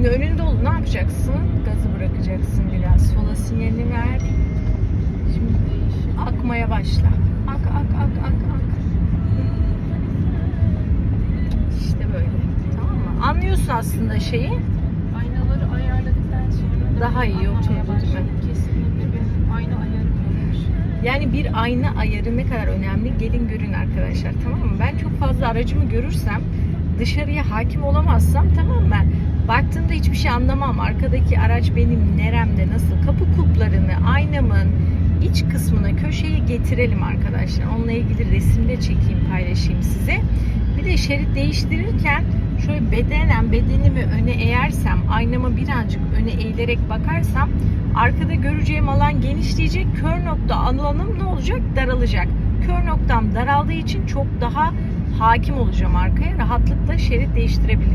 Şimdi önün dolu ne yapacaksın? Gazı bırakacaksın biraz. Sola sinyalini ver. Şimdi akmaya başla. Ak ak ak ak ak. İşte böyle. Tamam mı? Anlıyorsun aslında şeyi. Aynaları ayarladıktan sonra da Daha iyi oturdu, değil mi? Kesinlikle benim ayna ayarım. Yani bir ayna ayarı ne kadar önemli gelin görün arkadaşlar tamam mı? Ben çok fazla aracımı görürsem dışarıya hakim olamazsam tamam mı? Baktığımda hiçbir şey anlamam. Arkadaki araç benim neremde nasıl? Kapı kulplarını, aynamın iç kısmına köşeye getirelim arkadaşlar. Onunla ilgili resimde çekeyim paylaşayım size. Bir de şerit değiştirirken şöyle bedenen bedenimi öne eğersem aynama birazcık öne eğilerek bakarsam arkada göreceğim alan genişleyecek. Kör nokta alanım ne olacak? Daralacak. Kör noktam daraldığı için çok daha hakim olacağım arkaya. Rahatlıkla şerit değiştirebileceğim.